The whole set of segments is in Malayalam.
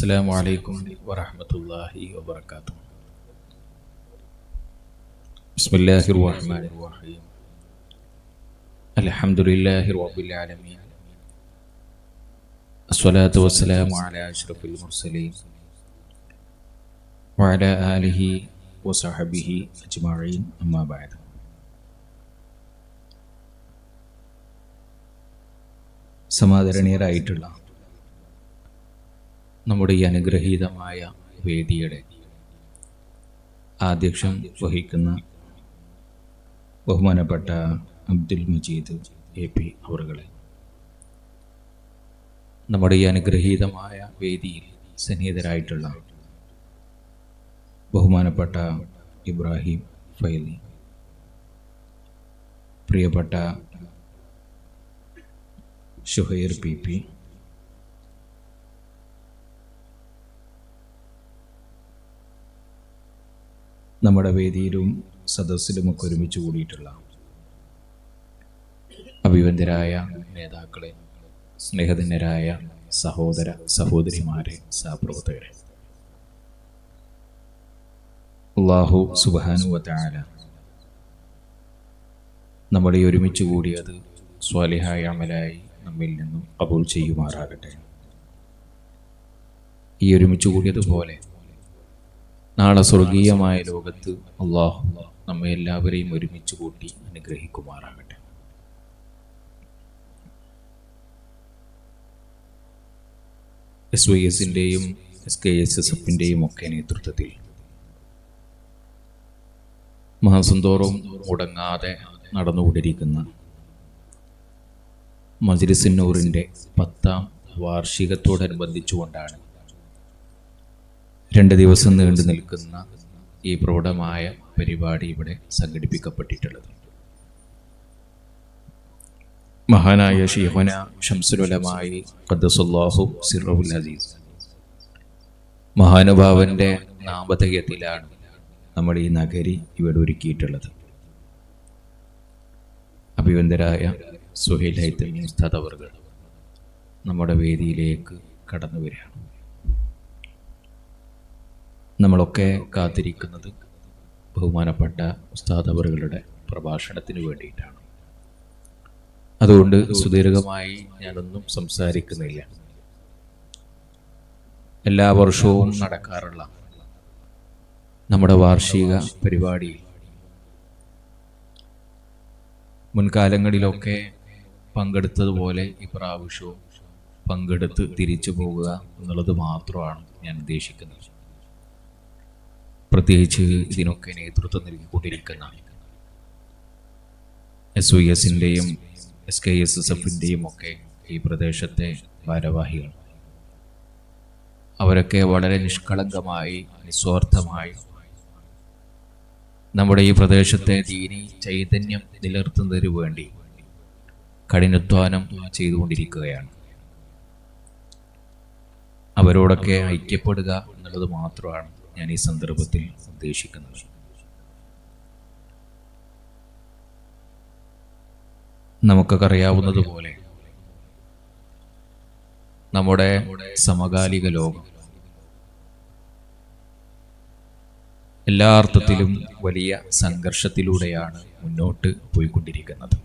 السلام عليكم ورحمة الله وبركاته بسم الله الرحمن الرحيم الحمد لله رب العالمين الصلاة والسلام على أشرف المرسلين وعلى آله وصحبه أجمعين أما بعد സമാദരണീയരായിട്ടുള്ള നമ്മുടെ ഈ അനുഗ്രഹീതമായ വേദിയുടെ ആധ്യക്ഷം വഹിക്കുന്ന ബഹുമാനപ്പെട്ട അബ്ദുൽ മജീദ് എ പി അവറുകളെ. നമ്മുടെ ഈ അനുഗ്രഹീതമായ വേദിയിൽ സന്നിഹിതരായിട്ടുള്ള ബഹുമാനപ്പെട്ട ഇബ്രാഹിം ഫൈലി പ്രിയപ്പെട്ട ഷുഹൈർ പി പി നമ്മുടെ വേദിയിലും സദസ്സിലുമൊക്കെ ഒരുമിച്ച് കൂടിയിട്ടുള്ള അഭിവന്ദരായ നേതാക്കളെ സ്നേഹധന്യരായ സഹോദര സഹോദരിമാരെ സഹപ്രവർത്തകരെ. അള്ളാഹു സുബാനുവത്തായ നമ്മളെ ഒരുമിച്ച് കൂടിയത് സ്വാലിഹായ അമലായി നമ്മിൽ നിന്നും കബൂൾ ചെയ്യുമാറാകട്ടെ. ഈ ഒരുമിച്ച് കൂടിയതുപോലെ നാളെ സ്വർഗീയമായ ലോകത്ത് അള്ളാഹു നമ്മെ എല്ലാവരെയും ഒരുമിച്ച് കൂട്ടി അനുഗ്രഹിക്കുമാറാകട്ടെ. എസ് വൈ എസിന്റെയും എസ് കെ എസ് എസ് എഫിന്റെയും ഒക്കെ നേതൃത്വത്തിൽ മാസം തോറും മുടങ്ങാതെ നടന്നുകൊണ്ടിരിക്കുന്ന മജിരിസിന്നൂറിന്റെ പത്താം വാർഷികത്തോടനുബന്ധിച്ചുകൊണ്ടാണ് രണ്ട് ദിവസം നീണ്ടു നിൽക്കുന്ന ഈ പ്രൗഢമായ പരിപാടി ഇവിടെ സംഘടിപ്പിക്കപ്പെട്ടിട്ടുള്ളത്. മഹാനായ ഷീഹന ഷംസുലമായി ഖദ്സുല്ലാഹു സിറുൽ അസീസ് മഹാനുഭാവന്റെ നാമധേയത്തിലാണ് നമ്മൾ ഈ നഗരി ഇവിടെ ഒരുക്കിയിട്ടുള്ളത്. അഭിവന്ദരായ സുഹൈൽ ഹൈത്തൽ മുസ്താദ് അവർ നമ്മുടെ വേദിയിലേക്ക് കടന്നു വരികയാണ്. നമ്മളൊക്കെ കാത്തിരിക്കുന്നത് ബഹുമാനപ്പെട്ട ഉസ്താദ് അവറുകളുടെ പ്രഭാഷണത്തിന് വേണ്ടിയിട്ടാണ്. അതുകൊണ്ട് സുദീർഘമായി ഞാനൊന്നും സംസാരിക്കുന്നില്ല. എല്ലാ വർഷവും നടക്കാറുള്ള നമ്മുടെ വാർഷിക പരിപാടി മുൻകാലങ്ങളിലൊക്കെ പങ്കെടുത്തതുപോലെ ഇപ്രാവശ്യവും പങ്കെടുത്ത് തിരിച്ചു പോകുക എന്നുള്ളത് മാത്രമാണ് ഞാൻ ഉദ്ദേശിക്കുന്നത്. പ്രത്യേകിച്ച് ഇതിനൊക്കെ നേതൃത്വം നൽകിക്കൊണ്ടിരിക്കുന്ന എസ് വി എസിന്റെയും എസ് കെ എസ് എസ് എഫിന്റെയും ഒക്കെ ഈ പ്രദേശത്തെ ഭാരവാഹികൾ. അവരൊക്കെ വളരെ നിഷ്കളങ്കമായി നിസ്വാർത്ഥമായി നമ്മുടെ ഈ പ്രദേശത്തെ ദീനി ചൈതന്യം നിലനിർത്തുന്നതിന് വേണ്ടി കഠിനാധ്വാനം ചെയ്തുകൊണ്ടിരിക്കുകയാണ്. അവരോടൊക്കെ ഐക്യപ്പെടുക എന്നുള്ളത് മാത്രമാണ്. ഞാൻ ഈ സന്ദർഭത്തിൽ ഉദ്ദേശിക്കുന്നത്. നമുക്കൊക്കെ അറിയാവുന്നതുപോലെ നമ്മുടെ സമകാലിക ലോകം എല്ലാ അർത്ഥത്തിലും വലിയ സംഘർഷത്തിലൂടെയാണ് മുന്നോട്ട് പോയിക്കൊണ്ടിരിക്കുന്നത്.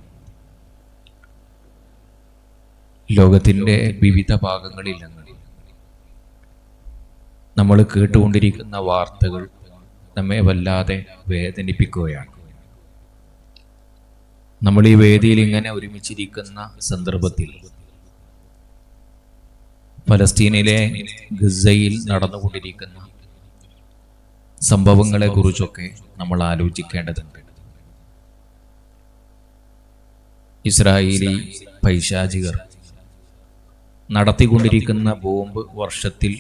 ലോകത്തിന്റെ വിവിധ ഭാഗങ്ങളിൽ നിന്ന് നമ്മൾ കേട്ടുകൊണ്ടിരിക്കുന്ന വാർത്തകൾ നമ്മെ വല്ലാതെ വേദനിപ്പിക്കുകയാണ്. നമ്മൾ ഈ വേദിയിൽ ഇങ്ങനെ ഒരുമിച്ചിരിക്കുന്ന സന്ദർഭത്തിൽ ഫലസ്തീനിലെ ഗസയിൽ നടന്നുകൊണ്ടിരിക്കുന്ന സംഭവങ്ങളെ കുറിച്ചൊക്കെ നമ്മൾ ആലോചിക്കേണ്ടതുണ്ട്. ഇസ്രായേലി പൈശാചികർ നടത്തിക്കൊണ്ടിരിക്കുന്ന ബോംബ് വർഷത്തിൽ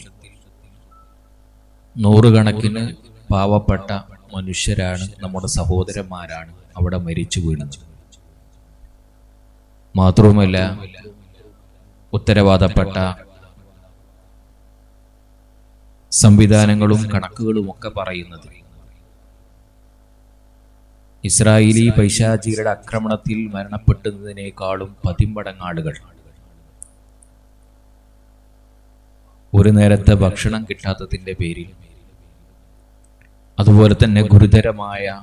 നൂറുകണക്കിന് പാവപ്പെട്ട മനുഷ്യരാണ് നമ്മുടെ സഹോദരന്മാരാണ് അവിടെ മരിച്ചു വീണത്. മാത്രവുമല്ല ഉത്തരവാദപ്പെട്ട സംവിധാനങ്ങളും കണക്കുകളും ഒക്കെ പറയുന്നത് ഇസ്രായേലി പൈശാചികളുടെ ആക്രമണത്തിൽ മരണപ്പെട്ടതിനേക്കാളും പതിമ്പടങ്ങാടുകൾ ഒരു നേരത്തെ ഭക്ഷണം കിട്ടാത്തതിന്റെ പേരിൽ അതുപോലെ തന്നെ ഗുരുതരമായ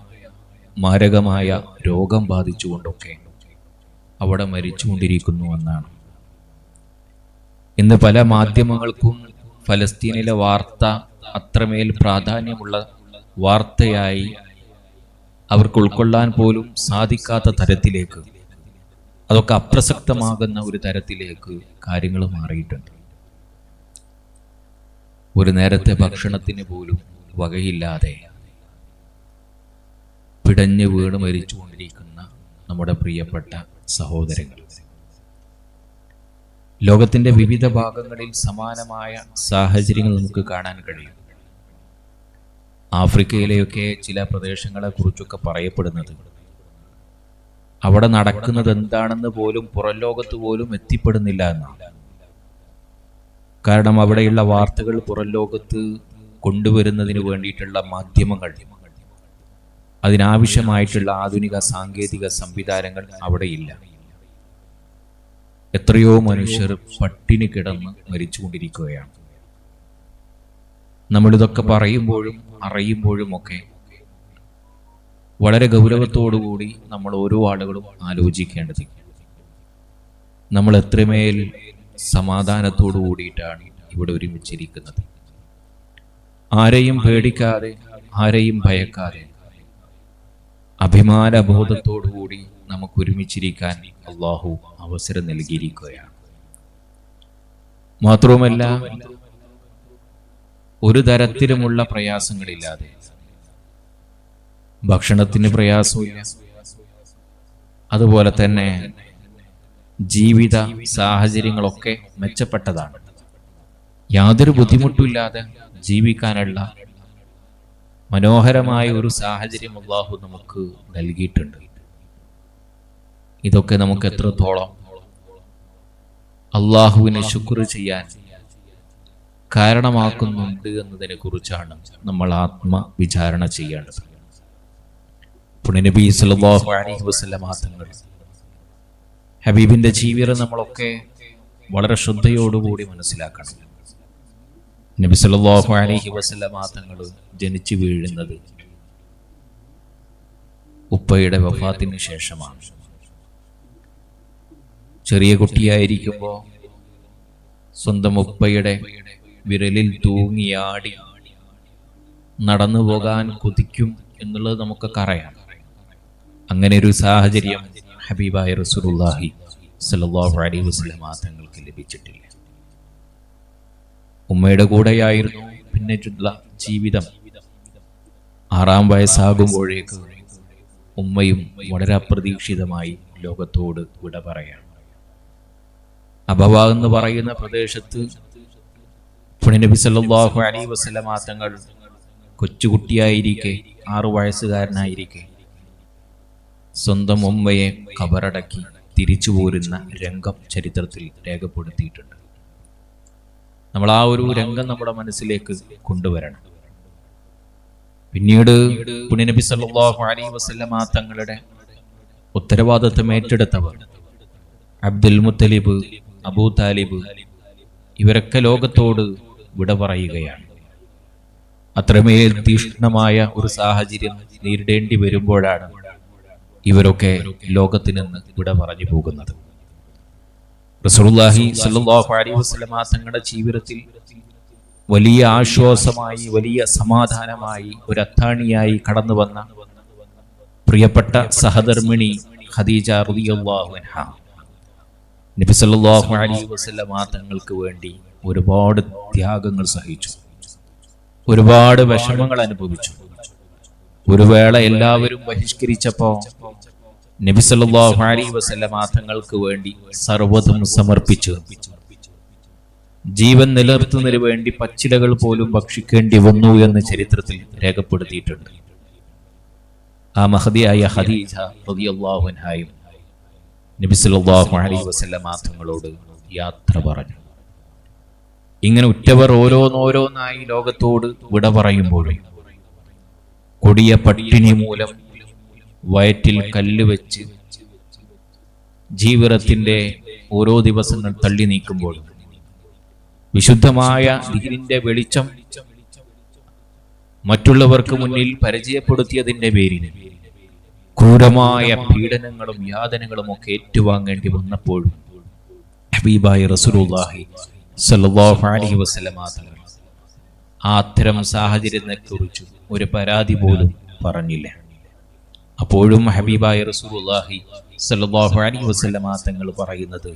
മാരകമായ രോഗം ബാധിച്ചുകൊണ്ടൊക്കെ അവിടെ മരിച്ചുകൊണ്ടിരിക്കുന്നു എന്നാണ്. ഇന്ന് പല മാധ്യമങ്ങൾക്കും ഫലസ്തീനിലെ വാർത്ത അത്രമേൽ പ്രാധാന്യമുള്ള വാർത്തയായി അവർക്ക് ഉൾക്കൊള്ളാൻ പോലും സാധിക്കാത്ത തരത്തിലേക്ക് അതൊക്കെ അപ്രസക്തമാകുന്ന ഒരു തരത്തിലേക്ക് കാര്യങ്ങൾ മാറിയിട്ടുണ്ട്. ഒരു നേരത്തെ ഭക്ഷണത്തിന് പോലും വകയില്ലാതെ പിടഞ്ഞു വീണ് മരിച്ചുകൊണ്ടിരിക്കുന്ന നമ്മുടെ പ്രിയപ്പെട്ട സഹോദരങ്ങൾ. ലോകത്തിന്റെ വിവിധ ഭാഗങ്ങളിൽ സമാനമായ സാഹചര്യങ്ങൾ നമുക്ക് കാണാൻ കഴിയും. ആഫ്രിക്കയിലെയൊക്കെ ചില പ്രദേശങ്ങളെക്കുറിച്ചൊക്കെ പറയപ്പെടുന്നത് അവിടെ നടക്കുന്നത് എന്താണെന്ന് പോലും പുറം ലോകത്ത് പോലും എത്തിപ്പെടുന്നില്ല എന്നാണ്. കാരണം അവിടെയുള്ള വാർത്തകൾ പുറം ലോകത്ത് കൊണ്ടുവരുന്നതിന് വേണ്ടിയിട്ടുള്ള മാധ്യമങ്ങൾ. അതിനാവശ്യമായിട്ടുള്ള ആധുനിക സാങ്കേതിക സംവിധാനങ്ങൾ അവിടെയില്ല എത്രയോ മനുഷ്യർ പട്ടിണി കിടന്ന് മരിച്ചുകൊണ്ടിരിക്കുകയാണ്. നമ്മളിതൊക്കെ പറയുമ്പോഴും അറിയുമ്പോഴും ഒക്കെ വളരെ ഗൗരവത്തോടുകൂടി നമ്മൾ ഓരോ ആളുകളും ആലോചിക്കേണ്ടത് നമ്മൾ എത്രമേൽ സമാധാനത്തോടു കൂടിയിട്ടാണ് ഇവിടെ ഒരുമിച്ചിരിക്കുന്നത്. ആരെയും പേടിക്കാതെ ആരെയും ഭയക്കാതെ. അഭിമാനബോധത്തോടുകൂടി നമുക്ക് ഒരുമിച്ചിരിക്കാൻ അള്ളാഹു അവസരം നൽകിയിരിക്കുകയാണ്. മാത്രവുമല്ല ഒരു തരത്തിലുമുള്ള പ്രയാസങ്ങളില്ലാതെ. ഭക്ഷണത്തിന് പ്രയാസമില്ല. അതുപോലെ തന്നെ ജീവിത സാഹചര്യങ്ങളൊക്കെ മെച്ചപ്പെട്ടതാണ്. യാതൊരു ബുദ്ധിമുട്ടുമില്ലാതെ ജീവിക്കാനുള്ള മനോഹരമായ ഒരു സാഹചര്യം അള്ളാഹു നമുക്ക് നൽകിയിട്ടുണ്ട്. ഇതൊക്കെ നമുക്ക് എത്രത്തോളം അള്ളാഹുവിനെ ശുക്ർ ചെയ്യാൻ കാരണമാക്കുന്നുണ്ട് എന്നതിനെ കുറിച്ചാണ് നമ്മൾ ആത്മ വിചാരണ ചെയ്യേണ്ടത് പുണ്യനബി സല്ലല്ലാഹു അലൈഹി വസല്ലമ തങ്ങൾ ഹബീബിന്റെ ജീവിതം നമ്മളൊക്കെ വളരെ ശ്രദ്ധയോടുകൂടി മനസ്സിലാക്കണം. നബി സല്ലല്ലാഹു അലൈഹി വസല്ലമ തങ്ങൾ ജനിച്ചു വീഴുന്നത് ഉപ്പയുടെ വഫാത്തിന് ശേഷമാണ്. ചെറിയ കുട്ടിയായിരിക്കുമ്പോൾ സ്വന്തം ഉപ്പയുടെ വിരലിൽ തൂങ്ങിയാടി നടന്നു പോകാൻ കൊതിക്കും എന്നുള്ളത് നമുക്കൊക്കെ അറിയാം. അങ്ങനെ ഒരു സാഹചര്യം ഹബീബായ റസൂലുള്ളാഹി സല്ലല്ലാഹു അലൈഹി വസല്ലമ തങ്ങൾക്ക് ലഭിച്ചിട്ടില്ല. ഉമ്മയുടെ കൂടെയായിരുന്നു പിന്നീടുള്ള ജീവിതം. ആറാം വയസ്സാകുമ്പോഴേക്ക് ഉമ്മയും വളരെ അപ്രതീക്ഷിതമായി ലോകത്തോട് വിട പറയാണ്. അബവ എന്ന് പറയുന്ന പ്രദേശത്ത് പുണ്യനബി സല്ലല്ലാഹു അലൈഹി വസല്ലമ തങ്ങൾ കൊച്ചുകുട്ടിയായിരിക്കെ ആറു വയസ്സുകാരനായിരിക്കെ സ്വന്തം ഉമ്മയെ കബറടക്കി തിരിച്ചു പോരുന്ന രംഗം ചരിത്രത്തിൽ രേഖപ്പെടുത്തിയിട്ടുണ്ട്. നമ്മൾ ആ ഒരു രംഗം നമ്മുടെ മനസ്സിലേക്ക് കൊണ്ടുവരണം. പിന്നീട് പുണ്യനബി സല്ലല്ലാഹു അലൈഹി വസല്ലമ തങ്ങളുടെ ഉത്തരവാദിത്വം ഏറ്റെടുത്തവർ അബ്ദുൽ മുത്തലിബ് അബൂ താലിബ് ഇവരൊക്കെ ലോകത്തോട് വിട പറയുകയാണ്. അത്രമേൽ തീഷ്ണമായ ഒരു സാഹചര്യം നേരിടേണ്ടി വരുമ്പോഴാണ് ഇവരൊക്കെ ലോകത്തിൽ നിന്ന് വിട പറഞ്ഞു പോകുന്നത്. റസൂലുള്ളാഹി സല്ലല്ലാഹു അലൈഹി വസല്ലമ തങ്ങളുടെ ജീവിതത്തിൽ വലിയ ആശ്വാസമായി വലിയ സമാധാനമായി ഒരു അത്താണിയായി കടന്നു വന്ന പ്രിയപ്പെട്ട സഹധർമ്മിണി ഖദീജ റളിയല്ലാഹു അൻഹ. നബി സല്ലല്ലാഹു അലൈഹി വസല്ലമ തങ്ങൾക്ക് വേണ്ടി ഒരുപാട് ത്യാഗങ്ങൾ സഹിച്ചു. ഒരുപാട് വിഷമങ്ങൾ അനുഭവിച്ചു. ഒരു വേള എല്ലാവരും ബഹിഷ്കരിച്ചപ്പോ നബി സല്ലല്ലാഹു അലൈഹി വസല്ലമ വേണ്ടി സർവതും സമർപ്പിച്ചു. ജീവൻ നിലനിർത്തുന്നതിന് വേണ്ടി പച്ചിലകൾ പോലും ഭക്ഷിക്കേണ്ടി വന്നു എന്ന് ചരിത്രത്തിൽ രേഖപ്പെടുത്തിയിട്ടുണ്ട്. ആ മഹതിയായ ഖദീജ റളിയല്ലാഹു അൻഹായും നബി സല്ലല്ലാഹു അലൈഹി വസല്ലമ തങ്ങളോട് യാത്ര പറഞ്ഞു. ഇങ്ങനെ ഉറ്റവർ ഓരോന്നോരോന്നായി ലോകത്തോട് വിട പറയുമ്പോഴും കൊടിയ പട്ടിണി മൂലം വയറ്റിൽ കല്ല് വെച്ച് ജീവിതത്തിന്റെ ഓരോ ദിവസങ്ങൾ തള്ളി നീക്കുമ്പോൾ വിശുദ്ധമായ ഇതിന്റെ വെളിച്ചം മറ്റുള്ളവർക്ക് മുന്നിൽ പരിചയപ്പെടുത്തിയതിന്റെ പേരിൽ ക്രൂരമായ പീഡനങ്ങളും യാതനകളും ഒക്കെ ഏറ്റുവാങ്ങേണ്ടി വന്നപ്പോഴും ഹബീബായി റസൂലുള്ളാഹി സ്വല്ലല്ലാഹു അലൈഹി തങ്ങൾ ആ അത്തരം സാഹചര്യത്തെക്കുറിച്ച് ഒരു പരാതി പോലും പറഞ്ഞില്ല. അപ്പോഴും ഹബീബായ റസൂലുള്ളാഹി സ്വല്ലല്ലാഹു അലൈഹി വസല്ലമ തങ്ങൾ പറയുന്നത്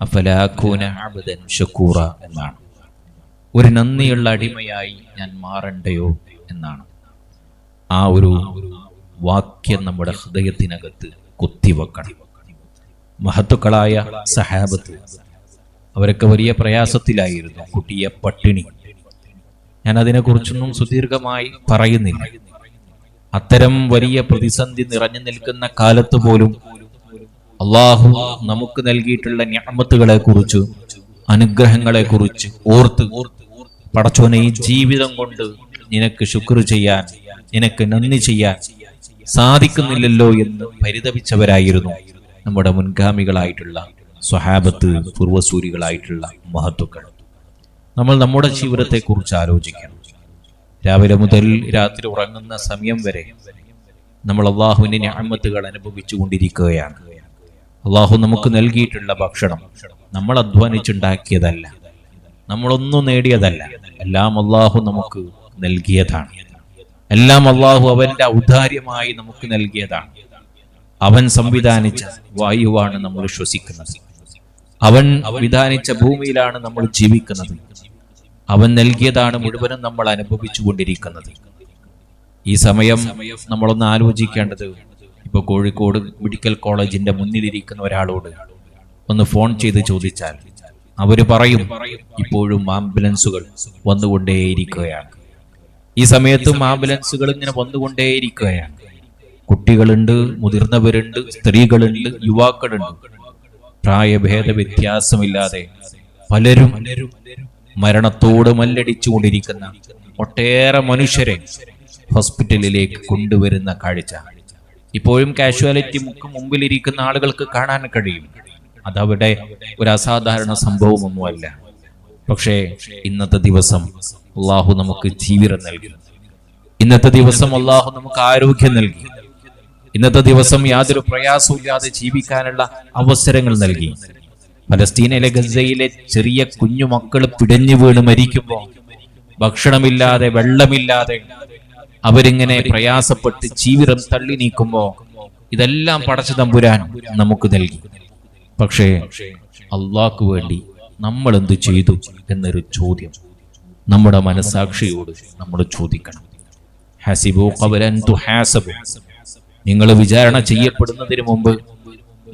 അഫലാഖൂന അബ്ദൻ ഷക്കൂറ എന്നാണ്. ഒരു നന്ദിയുള്ള അടിമയായി ഞാൻ മാറണ്ടയോ എന്നാണ്. ആ ഒരു വാക്യം നമ്മുടെ ഹൃദയത്തിനകത്ത് കുത്തിവെക്കണം മഹത്തുക്കളായ സഹാബത്ത് അവരൊക്കെ വലിയ പ്രയാസത്തിലായിരുന്നു കുട്ടിയെ പട്ടിണി. ഞാൻ അതിനെക്കുറിച്ചൊന്നും സുദീർഘമായി പറയുന്നില്ല. അത്തരം വലിയ പ്രതിസന്ധി നിറഞ്ഞു നിൽക്കുന്ന കാലത്ത് പോലും അള്ളാഹു നമുക്ക് നൽകിയിട്ടുള്ള ഞാമത്തുകളെ കുറിച്ച് അനുഗ്രഹങ്ങളെ കുറിച്ച് ഓർത്ത് പടച്ചോനെ ഈ ജീവിതം കൊണ്ട് നിനക്ക് ശുക്ർ ചെയ്യാൻ നിനക്ക് നന്ദി ചെയ്യാൻ സാധിക്കുന്നില്ലല്ലോ എന്ന് പരിതപിച്ചവരായിരുന്നു നമ്മുടെ മുൻഗാമികളായിട്ടുള്ള സ്വഹാബത്ത് പൂർവസൂരികളായിട്ടുള്ള മഹത്വക്കൾ നമ്മൾ നമ്മുടെ ജീവിതത്തെ കുറിച്ച് ആലോചിക്കണം. രാവിലെ മുതൽ രാത്രി ഉറങ്ങുന്ന സമയം വരെ നമ്മൾ അള്ളാഹുവിന്റെ ഞാമത്തുകൾ അനുഭവിച്ചു കൊണ്ടിരിക്കുകയാണ്. അള്ളാഹു നമുക്ക് നൽകിയിട്ടുള്ള ഭക്ഷണം നമ്മൾ അധ്വാനിച്ചുണ്ടാക്കിയതല്ല. നമ്മളൊന്നും നേടിയതല്ല. എല്ലാം അള്ളാഹു നമുക്ക് നൽകിയതാണ്. എല്ലാം അള്ളാഹു അവന്റെ ഔദാര്യമായി നമുക്ക് നൽകിയതാണ്. അവൻ സംവിധാനിച്ച വായുവാണ് നമ്മൾ ശ്വസിക്കുന്നത്. അവൻ വിധാനിച്ച ഭൂമിയിലാണ് നമ്മൾ ജീവിക്കുന്നത്. അവൻ നൽകിയതാണ് മുഴുവനും നമ്മൾ അനുഭവിച്ചു കൊണ്ടിരിക്കുന്നത് ഈ സമയം നമ്മളൊന്ന് ആലോചിക്കേണ്ടത് ഇപ്പൊ കോഴിക്കോട് മെഡിക്കൽ കോളേജിന്റെ മുന്നിലിരിക്കുന്ന ഒരാളോട് ഒന്ന് ഫോൺ ചെയ്ത് ചോദിച്ചാൽ അവർ പറയും ഇപ്പോഴും ആംബുലൻസുകൾ വന്നുകൊണ്ടേയിരിക്കുകയാണ്. ഈ സമയത്തും ആംബുലൻസുകൾ ഇങ്ങനെ വന്നുകൊണ്ടേയിരിക്കുകയാണ്. കുട്ടികളുണ്ട് മുതിർന്നവരുണ്ട് സ്ത്രീകളുണ്ട് യുവാക്കളുണ്ട്. പ്രായഭേദ വ്യത്യാസമില്ലാതെ പലരും മരണത്തോട് മല്ലടിച്ചുകൊണ്ടിരിക്കുന്ന ഒട്ടേറെ മനുഷ്യരെ ഹോസ്പിറ്റലിലേക്ക് കൊണ്ടുവരുന്ന കാഴ്ച. ഇപ്പോഴും കാഷ്വാലിറ്റി മുക്ക് മുമ്പിലിരിക്കുന്ന ആളുകൾക്ക് കാണാൻ കഴിയും. അതവിടെ ഒരു അസാധാരണ സംഭവമൊന്നുമല്ല. പക്ഷേ ഇന്നത്തെ ദിവസം അള്ളാഹു നമുക്ക് ജീവിതം നൽകി. ഇന്നത്തെ ദിവസം അള്ളാഹു നമുക്ക് ആരോഗ്യം നൽകി. ഇന്നത്തെ ദിവസം യാതൊരു പ്രയാസവും ഇല്ലാതെ ജീവിക്കാനുള്ള അവസരങ്ങൾ നൽകി. പലസ്തീനയിലെ ഗസയിലെ ചെറിയ കുഞ്ഞു മക്കൾ പിടഞ്ഞു വീണ് മരിക്കുമ്പോൾ ഭക്ഷണമില്ലാതെ വെള്ളമില്ലാതെ അവരിങ്ങനെ പ്രയാസപ്പെട്ട് ജീവിതം തള്ളി നീക്കുമ്പോ ഇതെല്ലാം പടച്ചു തമ്പുരാൻ നമുക്ക് നൽകി. പക്ഷേ അള്ളാഹ്ക്ക് വേണ്ടി നമ്മൾ എന്ത് ചെയ്തു എന്നൊരു ചോദ്യം നമ്മുടെ മനസാക്ഷിയോട് നമ്മൾ ചോദിക്കണം. ഹസിബു കവരൻ നിങ്ങൾ വിചാരണ ചെയ്യപ്പെടുന്നതിന് മുമ്പ്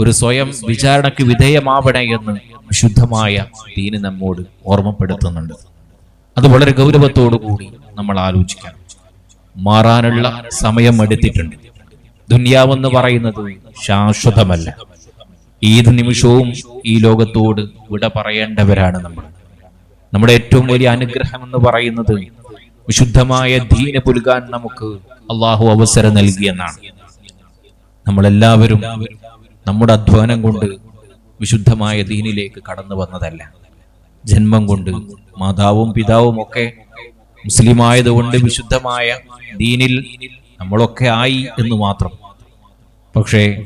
ഒരു സ്വയം വിചാരണയ്ക്ക് വിധേയമാവണേ എന്ന് വിശുദ്ധമായ ദീന് നമ്മോട് ഓർമ്മപ്പെടുത്തുന്നുണ്ട്. അത് വളരെ ഗൗരവത്തോടു കൂടി നമ്മൾ ആലോചിക്കണം മാറാനുള്ള സമയം എടുത്തിട്ടുണ്ട്. ദുന്യാവെന്ന് പറയുന്നത് ശാശ്വതമല്ല. ഏത് നിമിഷവും ഈ ലോകത്തോട് വിട പറയേണ്ടവരാണ് നമ്മൾ. നമ്മുടെ ഏറ്റവും വലിയ അനുഗ്രഹം എന്ന് പറയുന്നത് വിശുദ്ധമായ ദീന പുലുകാൻ നമുക്ക് അള്ളാഹു അവസരം നൽകിയെന്നാണ്. നമ്മളെല്ലാവരും നമ്മുടെ അധ്വാനം കൊണ്ട് വിശുദ്ധമായ ദീനിലേക്ക് കടന്നു വന്നതല്ല. ജന്മം കൊണ്ട് മാതാവും പിതാവും ഒക്കെ മുസ്ലിമായതുകൊണ്ട് വിശുദ്ധമായ ദീനിൽ നമ്മളൊക്കെ ആയി എന്ന് മാത്രം. പക്ഷേ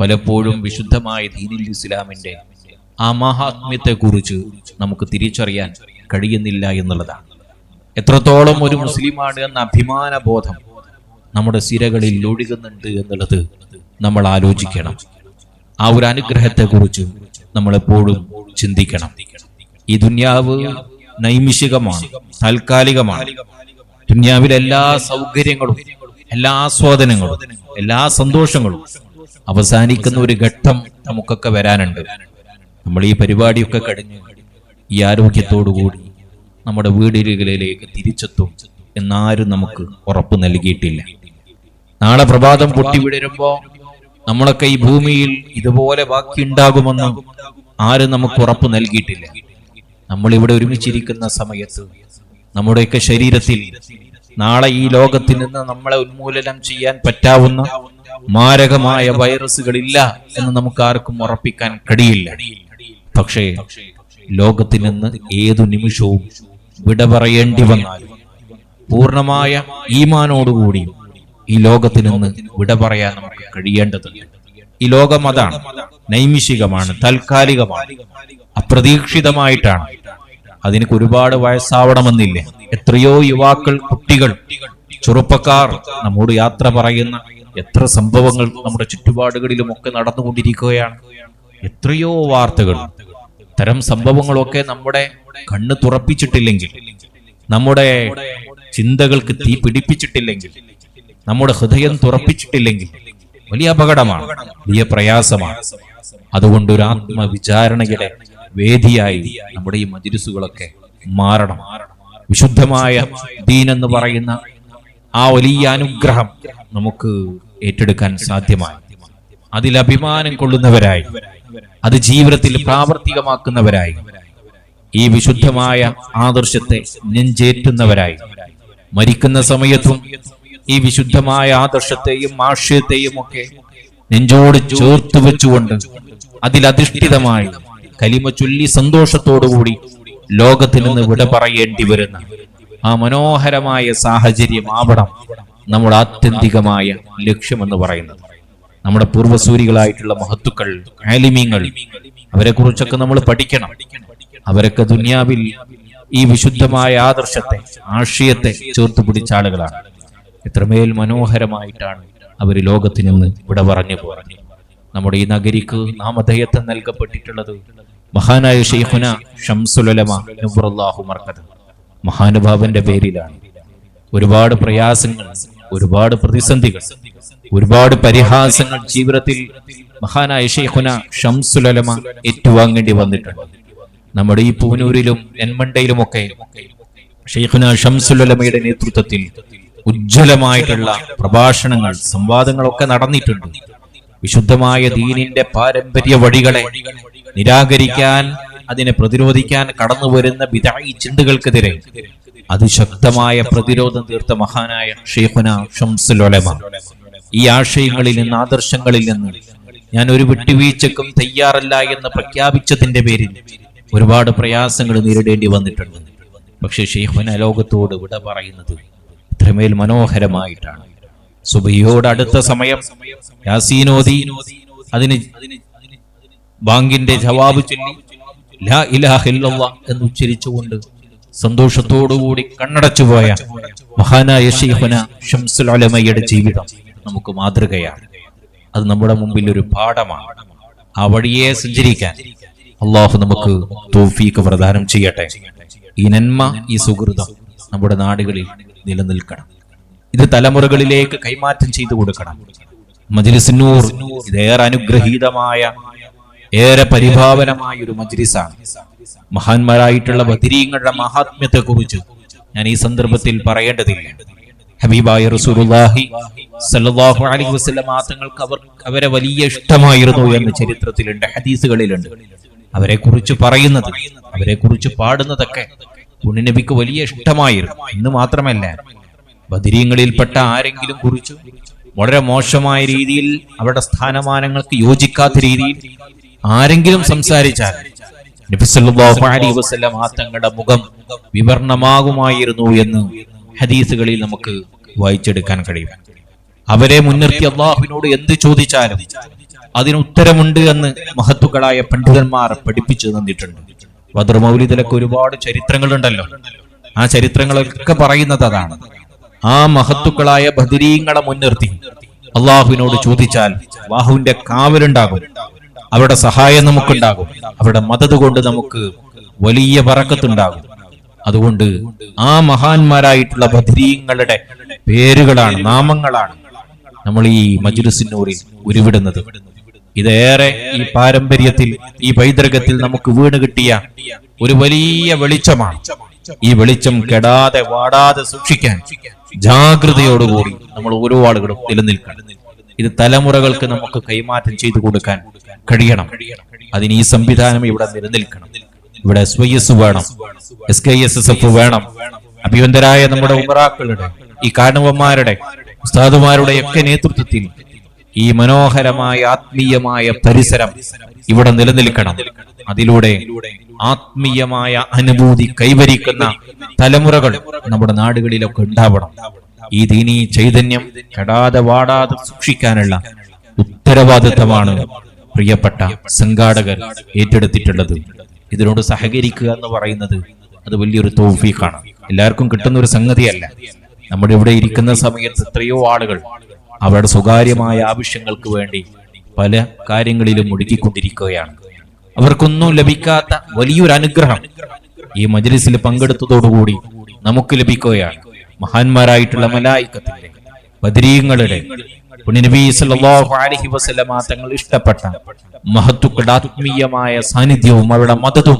പലപ്പോഴും വിശുദ്ധമായ ദീനിൽ ഇസ്ലാമിന്റെ ആ മഹാത്മ്യത്തെ കുറിച്ച് നമുക്ക് തിരിച്ചറിയാൻ കഴിയുന്നില്ല എന്നുള്ളതാണ്. എത്രത്തോളം ഒരു മുസ്ലിമാണ് എന്ന അഭിമാന ബോധം നമ്മുടെ സിരകളിൽ ഒഴുകുന്നുണ്ട് എന്നുള്ളത് നമ്മൾ ആലോചിക്കണം. ആ ഒരു അനുഗ്രഹത്തെ കുറിച്ച് നമ്മൾ എപ്പോഴും ചിന്തിക്കണം. ഈ ദുന്യാവ് നൈമിഷികമാണ് താൽക്കാലികമാണ്. ദുന്യാവിലെ എല്ലാ സൗകര്യങ്ങളും എല്ലാ ആസ്വാദനങ്ങളും എല്ലാ സന്തോഷങ്ങളും അവസാനിക്കുന്ന ഒരു ഘട്ടം നമുക്കൊക്കെ വരാനുണ്ട്. നമ്മൾ ഈ പരിപാടിയൊക്കെ കഴിഞ്ഞ് ഈ ആരോഗ്യത്തോടുകൂടി നമ്മുടെ വീടുകളിലേക്ക് തിരിച്ചെത്തും എന്നാരും നമുക്ക് ഉറപ്പ് നൽകിയിട്ടില്ല. നാളെ പ്രഭാതം പൊട്ടി വിടരുമ്പോ നമ്മളൊക്കെ ഈ ഭൂമിയിൽ ഇതുപോലെ ബാക്കിയുണ്ടാകുമെന്ന് ആരും നമുക്ക് ഉറപ്പ് നൽകിയിട്ടില്ല. നമ്മൾ ഇവിടെ ഒരുമിച്ചിരിക്കുന്ന സമയത്ത് നമ്മുടെയൊക്കെ ശരീരത്തിൽ നാളെ ഈ ലോകത്തിൽ നിന്ന് നമ്മളെ ഉന്മൂലനം ചെയ്യാൻ പറ്റാവുന്ന മാരകമായ വൈറസുകളില്ല എന്ന് നമുക്ക് ആർക്കും ഉറപ്പിക്കാൻ കഴിയില്ല. പക്ഷേ ലോകത്തിൽ നിന്ന് ഏതു നിമിഷവും വിട പറയേണ്ടി വന്നാലും പൂർണമായ ഈമാനോടുകൂടി ഈ ലോകത്തിൽ നിന്ന് വിട പറയാൻ നമുക്ക് കഴിയേണ്ടതുണ്ട് ഈ ലോകം അതാണ്. നൈമിഷികമാണ് താൽക്കാലികമാണ് അപ്രതീക്ഷിതമായിട്ടാണ്. അതിനൊക്കെ ഒരുപാട് വയസ്സാവണമെന്നില്ല? എത്രയോ യുവാക്കൾ കുട്ടികൾ ചെറുപ്പക്കാർ നമ്മോട് യാത്ര പറയുന്ന എത്ര സംഭവങ്ങൾ നമ്മുടെ ചുറ്റുപാടുകളിലും ഒക്കെ നടന്നുകൊണ്ടിരിക്കുകയാണ്. എത്രയോ വാർത്തകൾ. തരം സംഭവങ്ങളൊക്കെ നമ്മുടെ കണ്ണ് തുറപ്പിച്ചിട്ടില്ലെങ്കിൽ നമ്മുടെ ചിന്തകൾക്ക് തീ പിടിപ്പിച്ചിട്ടില്ലെങ്കിൽ നമ്മുടെ ഹൃദയം തുറപ്പിച്ചിട്ടില്ലെങ്കിൽ വലിയ അപകടമാണ് വലിയ പ്രയാസമാണ്. അതുകൊണ്ട് ഒരു ആത്മവിചാരണയുടെ വേദിയായി നമ്മുടെ ഈ മജിരിസുകളൊക്കെ മാറണം. വിശുദ്ധമായ ദീൻ എന്ന് പറയുന്ന ആ വലിയ അനുഗ്രഹം നമുക്ക് ഏറ്റെടുക്കാൻ സാധ്യമായി അതിൽ അഭിമാനം കൊള്ളുന്നവരായി അത് ജീവിതത്തിൽ പ്രാവർത്തികമാക്കുന്നവരായി ഈ വിശുദ്ധമായ ആദർശത്തെ നെഞ്ചേറ്റുന്നവരായി മരിക്കുന്ന സമയത്തും ഈ വിശുദ്ധമായ ആദർശത്തെയും ആശയത്തെയും ഒക്കെ നെഞ്ചോട് ചേർത്ത് വെച്ചുകൊണ്ട് അതിലധിഷ്ഠിതമായി കലിമ ചൊല്ലി സന്തോഷത്തോടുകൂടി ലോകത്തിൽ നിന്ന് വിട പറയേണ്ടി വരുന്ന ആ മനോഹരമായ സാഹചര്യം ആവണം നമ്മുടെ ആത്യന്തികമായ ലക്ഷ്യമെന്ന് പറയുന്നത്. നമ്മുടെ പൂർവസൂരികളായിട്ടുള്ള മഹത്തുക്കൾ ആലിമീങ്ങൾ അവരെ കുറിച്ചൊക്കെ നമ്മൾ പഠിക്കണം. അവരൊക്കെ ദുന്യാവിൽ ഈ വിശുദ്ധമായ ആദർശത്തെ ആശയത്തെ ചേർത്ത് പിടിച്ച ആളുകളാണ്. എത്രമേൽ മനോഹരമായിട്ടാണ് അവർ ലോകത്തിൽ നിന്ന് ഇവിടെ പറഞ്ഞു പോകുന്നത് നമ്മുടെ ഈ നഗരിക്ക് നാമധേയത്വം നൽകപ്പെട്ടിട്ടുള്ളത് മഹാനായ ഷെയ്ഖുന ഷംസുലമാഹു മർക്കത് മഹാനുഭാവന്റെ പേരിലാണ്. ഒരുപാട് പ്രയാസങ്ങൾ ഒരുപാട് പ്രതിസന്ധികൾ ഒരുപാട് പരിഹാസങ്ങൾ ജീവിതത്തിൽ മഹാനായ ഷെയ്ഖുന ഷംസുലമ ഏറ്റുവാങ്ങേണ്ടി വന്നിട്ടുണ്ട്. നമ്മുടെ ഈ പൂനൂരിലും എൻമണ്ടയിലുമൊക്കെ ഷെയ്ഖുന ഷംസുലമയുടെ നേതൃത്വത്തിൽ ഉജ്ജ്വലമായിട്ടുള്ള പ്രഭാഷണങ്ങൾ സംവാദങ്ങളൊക്കെ നടന്നിട്ടുണ്ട്. വിശുദ്ധമായ ദീനിന്റെ പാരമ്പര്യ വഴികളെ നിരാകരിക്കാൻ അതിനെ പ്രതിരോധിക്കാൻ കടന്നു വരുന്ന വിതായി ചിന്തകൾക്കെതിരെ അതിശക്തമായ പ്രതിരോധം തീർത്ത മഹാനായ ഷെയ്ഖുന ഷംസുലൊലമ ഈ ആശയങ്ങളിൽ നിന്ന് ആദർശങ്ങളിൽ നിന്ന് ഞാൻ ഒരു വിട്ടുവീഴ്ചക്കും തയ്യാറല്ല എന്ന് പ്രഖ്യാപിച്ചതിന്റെ പേരിൽ ഒരുപാട് പ്രയാസങ്ങൾ നേരിടേണ്ടി വന്നിട്ടുണ്ട്. പക്ഷെ ഷെയ്ഖുന ലോകത്തോട് വിട പറയുന്നത് ഇത്രമേൽ മനോഹരമായിട്ടാണ്. സുബിയോട് അടുത്ത സമയം യാസീനോദി അതിന് ബാങ്കിന്റെ ജവാബ് ചൊല്ലി ലാ ഇലാഹ ഇല്ലല്ലാഹ് എന്ന് ഉച്ചരിച്ചുകൊണ്ട് സന്തോഷത്തോടുകൂടി കണ്ണടച്ചുപോയ മഹാനായ ഷെയ്ഖുന ഷംസുൽ ജീവിതം നമുക്ക് മാതൃകയാണ്. അത് നമ്മുടെ മുമ്പിൽ ഒരു പാഠമാണ്. ആ വഴിയെ സഞ്ചരിക്കാൻ അള്ളാഹു നമുക്ക് തോഫീക്ക് പ്രദാനം ചെയ്യട്ടെ. ഈ നന്മ ഈ സുഹൃതം നമ്മുടെ നാടുകളിൽ നിലനിൽക്കണം. ഇത് തലമുറകളിലേക്ക് കൈമാറ്റം ചെയ്തു കൊടുക്കണം. മജ്ലിസിനൂർ ഇതേറെ അനുഗ്രഹീതമായ ഏറെ പരിഭാവനമായ ഒരു മജ്ലിസാണ്. മഹാന്മാരായിട്ടുള്ള ബദിരീങ്ങളുടെ മഹാത്മ്യത്തെ കുറിച്ച് ഞാൻ ഈ സന്ദർഭത്തിൽ പറയേണ്ടതില്ല. ഹബീബായ റസൂലുള്ളാഹി സല്ലല്ലാഹു അലൈഹി വസല്ലം തങ്ങൾക്ക് അവർ അവരെ വലിയ ഇഷ്ടമായിരുന്നു എന്ന് ചരിത്രത്തിലുണ്ട് ഹദീസുകളിലുണ്ട്. അവരെ കുറിച്ച് പറയുന്നത് അവരെ കുറിച്ച് പാടുന്നതൊക്കെ പുണ്യനബിക്ക് വലിയ ഇഷ്ടമായിരുന്നു. ഇന്ന് മാത്രമല്ല ബദിരീങ്ങളിൽപ്പെട്ട ആരെങ്കിലും കുറിച്ചു വളരെ മോശമായ രീതിയിൽ അവരുടെ സ്ഥാനമാനങ്ങൾക്ക് യോജിക്കാത്ത രീതിയിൽ ആരെങ്കിലും സംസാരിച്ചാൽ ആ തങ്ങളുടെ മുഖം വിവരണമാകുമായിരുന്നു എന്ന് ഹദീസുകളിൽ നമുക്ക് വായിച്ചെടുക്കാൻ കഴിയും. അവരെ മുൻനിർത്തി അള്ളാഹുവിനോട് എന്ത് ചോദിച്ചാലും അതിന് ഉത്തരമുണ്ട് എന്ന് മഹത്തുക്കളായ പണ്ഡിതന്മാർ പഠിപ്പിച്ചു തന്നിട്ടുണ്ട്. ബദർ മൗലിദിലൊക്കെ ഒരുപാട് ചരിത്രങ്ങളുണ്ടല്ലോ. ആ ചരിത്രങ്ങളൊക്കെ പറയുന്നത് അതാണ്. ആ മഹത്തുക്കളായ ബദരീങ്ങളെ മുൻനിർത്തി. അള്ളാഹുവിനോട് ചോദിച്ചാൽ അള്ളാഹുവിന്റെ കാവലുണ്ടാകും. അവരുടെ സഹായം നമുക്കുണ്ടാകും. അവരുടെ മദത് കൊണ്ട് നമുക്ക് വലിയ പറക്കത്തുണ്ടാകും അതുകൊണ്ട് ആ മഹാന്മാരായിട്ടുള്ള ബദരീങ്ങളുടെ പേരുകളാണ് നാമങ്ങളാണ് നമ്മൾ ഈ മജുലുസിനൂറിൽ ഉരുവിടുന്നത്. ഇതേറെ ഈ പാരമ്പര്യത്തിൽ ഈ പൈതൃകത്തിൽ നമുക്ക് വീണ് കിട്ടിയ ഒരു വലിയ വെളിച്ചമാണ്. ഈ വെളിച്ചം കെടാതെ വാടാതെ സൂക്ഷിക്കാൻ ജാഗ്രതയോടുകൂടി നമ്മൾ ഓരോ ആളുകളും നിലനിൽക്കണം. ഇത് തലമുറകൾക്ക് നമുക്ക് കൈമാറ്റം ചെയ്തു കൊടുക്കാൻ കഴിയണം. അതിന് ഈ സംവിധാനം ഇവിടെ നിലനിൽക്കണം. ഇവിടെ എസ് വൈ എസ് വേണം. S K S S F വേണം. അഭിവന്തരായ നമ്മുടെ ഉമറാക്കളുടെ ഈ കാരണവന്മാരുടെ ഉസ്താദുമാരുടെ ഒക്കെ നേതൃത്വത്തിൽ ഈ മനോഹരമായ ആത്മീയമായ പരിസരം ഇവിടെ നിലനിൽക്കണം. അതിലൂടെ ആത്മീയമായ അനുഭൂതി കൈവരിക്കുന്ന തലമുറകൾ നമ്മുടെ നാടുകളിലൊക്കെ ഉണ്ടാവണം. ഈ ദീനി ചൈതന്യം കെടാതെ വാടാതെ സൂക്ഷിക്കാനുള്ള ഉത്തരവാദിത്തമാണ് പ്രിയപ്പെട്ട സംഘാടകർ ഏറ്റെടുത്തിട്ടുള്ളത്. ഇതിനോട് സഹകരിക്കുക എന്ന് പറയുന്നത് അത് വലിയൊരു തോഫീഖാണ്. എല്ലാവർക്കും കിട്ടുന്ന ഒരു സംഗതിയല്ല. നമ്മുടെ ഇവിടെ ഇരിക്കുന്ന സമയത്ത് എത്രയോ ആളുകൾ അവരുടെ സ്വകാര്യമായ ആവശ്യങ്ങൾക്ക് വേണ്ടി പല കാര്യങ്ങളിലും മുടുക്കിക്കൊണ്ടിരിക്കുകയാണ് അവർക്കൊന്നും ലഭിക്കാത്ത വലിയൊരു അനുഗ്രഹം ഈ മജ്ലിസിൽ പങ്കെടുത്തതോടുകൂടി നമുക്ക് ലഭിക്കുകയാണ്. മഹാന്മാരായിട്ടുള്ള മലായിക്കത്തിന്റെ ബദരീങ്ങളുടെ നബി സല്ലല്ലാഹു അലൈഹി വസല്ലമ തങ്ങൾ ഇഷ്ടപ്പെട്ട മഹത്തുക്കളുടെ ആത്മീയമായ സാന്നിധ്യവും അവരുടെ മതതും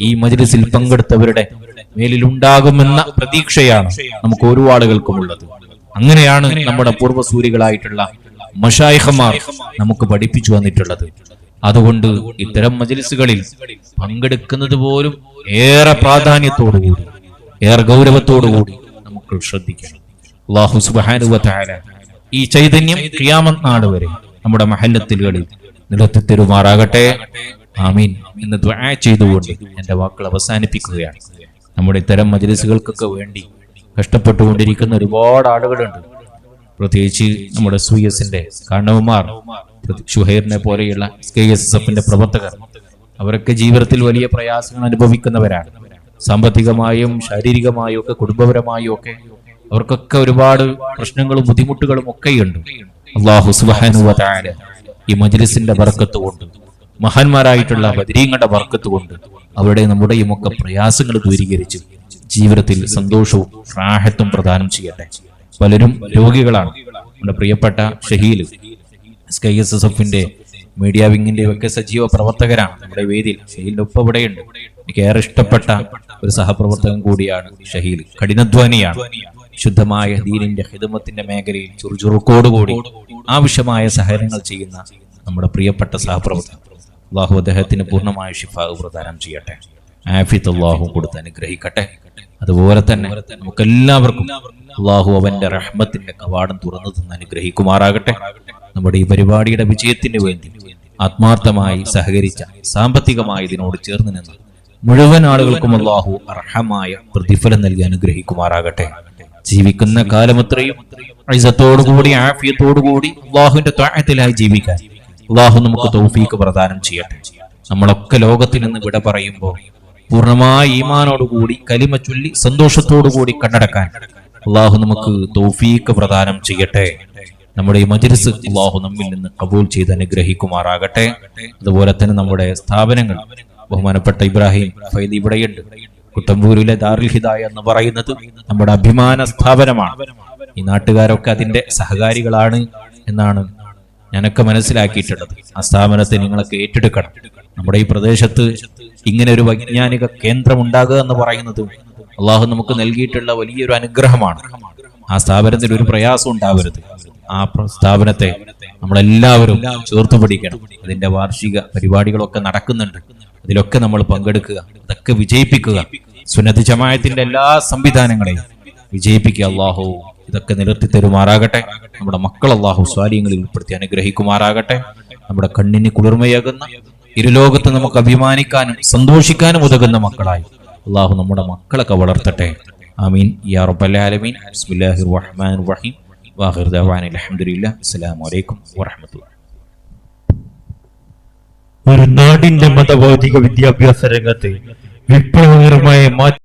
ഈ മജ്ലിസിൽ പങ്കെടുത്തവരുടെ മേലിൽ ഉണ്ടാകുമെന്ന പ്രതീക്ഷയാണ് നമുക്ക് ഉള്ളത്. അങ്ങനെയാണ് നമ്മുടെ പൂർവസൂരികളായിട്ടുള്ള മഷായിഹമാർ നമുക്ക് പഠിപ്പിച്ചു വന്നിട്ടുള്ളത്. അതുകൊണ്ട് ഇത്തരം മജലിസുകളിൽ പങ്കെടുക്കുന്നത് പോലും ഏറെ പ്രാധാന്യത്തോടുകൂടി ഏറെ ഗൗരവത്തോടുകൂടി നമുക്ക് ശ്രദ്ധിക്കണം അള്ളാഹു സുബ്ഹാനഹു വ ഈ ചൈതന്യം ഖിയാമത്ത് നാട് വരെ നമ്മുടെ മഹല്ലത്തുകളിൽ നിലത്തി തരുമാറാകട്ടെ ആമീൻ എന്ന് ദ്വാ ചെയ്തുകൊണ്ട് എന്റെ വാക്കുകൾ അവസാനിപ്പിക്കുകയാണ്. നമ്മുടെ ഇത്തരം മജലിസുകൾക്കൊക്കെ വേണ്ടി കഷ്ടപ്പെട്ടുകൊണ്ടിരിക്കുന്ന ഒരുപാട് ആളുകളുണ്ട്. പ്രത്യേകിച്ച് നമ്മുടെ സുയസിന്റെ കണ്ണവുമാർ ഷുഹൈറിനെ പോലെയുള്ള കെ എസ് എസ് എഫിന്റെ പ്രവർത്തകർ. അവരൊക്കെ ജീവിതത്തിൽ വലിയ പ്രയാസങ്ങൾ അനുഭവിക്കുന്നവരാണ്. സാമ്പത്തികമായും ശാരീരികമായും ഒക്കെ കുടുംബപരമായും ഒക്കെ അവർക്കൊക്കെ ഒരുപാട് പ്രശ്നങ്ങളും ബുദ്ധിമുട്ടുകളും ഒക്കെയുണ്ട്. അള്ളാഹു സുബാനുവ താര ഈ മജ്ലിസിന്റെ വർക്കത്ത് കൊണ്ട് മഹാന്മാരായിട്ടുള്ള ബദരീങ്ങളുടെ വർക്കത്ത് കൊണ്ട് അവരുടെ നമ്മുടെയും ഒക്കെ പ്രയാസങ്ങൾ ദൂരീകരിച്ച്. ജീവിതത്തിൽ സന്തോഷവും റാഹത്തും പ്രദാനം ചെയ്യട്ടെ. പലരും രോഗികളാണ്. നമ്മുടെ പ്രിയപ്പെട്ട Shaheel S K S S എഫിന്റെ മീഡിയ വിങ്ങിന്റെ ഒക്കെ സജീവ പ്രവർത്തകരാണ് നമ്മുടെ വേദിയിൽ. ഷഹീലിന്റെ ഒപ്പം ഇവിടെയുണ്ട്. എനിക്ക് ഏറെ ഇഷ്ടപ്പെട്ട ഒരു സഹപ്രവർത്തകൻ കൂടിയാണ് ഷഹീൽ. കഠിനാധ്വാനിയാണ്. ശുദ്ധമായ ദീനിന്റെ ഹിതമത്തിന്റെ മേഖലയിൽ ചുറുചുറുക്കോടുകൂടി ആവശ്യമായ സഹകരണങ്ങൾ ചെയ്യുന്ന നമ്മുടെ പ്രിയപ്പെട്ട സഹപ്രവർത്തകൻ. അള്ളാഹു അദ്ദേഹത്തിന് പൂർണമായ ഷിഫാവ് പ്രദാനം ചെയ്യട്ടെ. ആഫിത്ത് അള്ളാഹു കൊടുത്ത് അനുഗ്രഹിക്കട്ടെ. അതുപോലെ തന്നെ നമുക്കെല്ലാവർക്കും അള്ളാഹു അവന്റെ റഹ്മത്തിന്റെ കവാടം തുറന്നു തന്ന് അനുഗ്രഹിക്കുമാറാകട്ടെ. നമ്മുടെ ഈ പരിപാടിയുടെ വിജയത്തിന് വേണ്ടി ആത്മാർത്ഥമായി സഹകരിച്ച സാമ്പത്തികമായി ഇതിനോട് ചേർന്ന് നിന്ന് മുഴുവൻ ആളുകൾക്കും അള്ളാഹു അർഹമായ പ്രതിഫലം നൽകി അനുഗ്രഹിക്കുമാറാകട്ടെ. ജീവിക്കുന്ന കാലം അത്രയും ഐസത്തോടുകൂടി ആഫിയത്തോടുകൂടി അള്ളാഹുവിന്റെ താഴത്തിലായി ജീവിക്കാൻ അള്ളാഹു നമുക്ക് തൗഫീക്ക് പ്രദാനം ചെയ്യട്ടെ. നമ്മളൊക്കെ ലോകത്തിൽ നിന്ന് വിട പറയുമ്പോൾ പൂർണമായ ഈമാനോടുകൂടി കലിമ ചൊല്ലി സന്തോഷത്തോടുകൂടി കണ്ണടക്കാൻ അള്ളാഹു നമുക്ക് തൗഫീക്ക് പ്രദാനം ചെയ്യട്ടെ. നമ്മുടെ ഈ മജ്ലിസ് അള്ളാഹു നമ്മിൽ നിന്ന് കബൂൽ ചെയ്ത് അനുഗ്രഹിക്കുമാറാകട്ടെ. അതുപോലെ തന്നെ നമ്മുടെ സ്ഥാപനങ്ങൾ ബഹുമാനപ്പെട്ട ഇബ്രാഹിം ഫൈദ് ഇവിടെയുണ്ട്. കുട്ടമ്പൂരിലെ ദാറുൽ ഹിദായ എന്ന് പറയുന്നത് നമ്മുടെ അഭിമാന സ്ഥാപനമാണ്. ഈ നാട്ടുകാരൊക്കെ അതിന്റെ സഹകാരികളാണ് എന്നാണ് ഞാനൊക്കെ മനസ്സിലാക്കിയിട്ടുള്ളത്. ആ സ്ഥാപനത്തെ നിങ്ങളൊക്കെ ഏറ്റെടുക്കണം. നമ്മുടെ ഈ പ്രദേശത്ത് ഇങ്ങനെ ഒരു വൈജ്ഞാനിക കേന്ദ്രം ഉണ്ടാകുക എന്ന് പറയുന്നത് അള്ളാഹു നമുക്ക് നൽകിയിട്ടുള്ള വലിയൊരു അനുഗ്രഹമാണ്. ആ സ്ഥാപനത്തിൽ ഒരു പ്രയാസം ഉണ്ടാവരുത്. ആ സ്ഥാപനത്തെ നമ്മളെല്ലാവരും ചേർത്ത് പിടിക്കണം. അതിന്റെ വാർഷിക പരിപാടികളൊക്കെ നടക്കുന്നുണ്ട്. അതിലൊക്കെ നമ്മൾ പങ്കെടുക്കുക. അതൊക്കെ വിജയിപ്പിക്കുക. സുന്നതി ജമായത്തിന്റെ എല്ലാ സംവിധാനങ്ങളെയും വിജയിപ്പിക്കുക അള്ളാഹു. ഇതൊക്കെ നിലർത്തി തരുമാറാകട്ടെ. നമ്മുടെ മക്കൾ അള്ളാഹു സ്വാലിയങ്ങളിൽ ഉൾപ്പെടുത്തി അനുഗ്രഹിക്കുമാറാകട്ടെ. നമ്മുടെ കണ്ണിന് കുളിർമയാകുന്ന ഇരുലോകത്ത് നമുക്ക് അഭിമാനിക്കാനും സന്തോഷിക്കാനും ഉതകുന്ന മക്കളായി. അള്ളാഹു നമ്മുടെ മക്കളൊക്കെ വളർത്തട്ടെ. ആമീൻ. യാ റബ്ബൽ ആലമീൻ. ബിസ്മില്ലാഹിർ റഹ്മാനിർ റഹീം. വാഹിർ ദഅവാന അൽഹംദുലില്ലാ അസ്സലാമു അലൈക്കും വറഹ്മത്തുള്ളാഹി ഒരു നാടിന്റെ മതഭൗതിക വിദ്യാഭ്യാസ രംഗത്ത് വിപ്ലവകരമായ മാറ്റം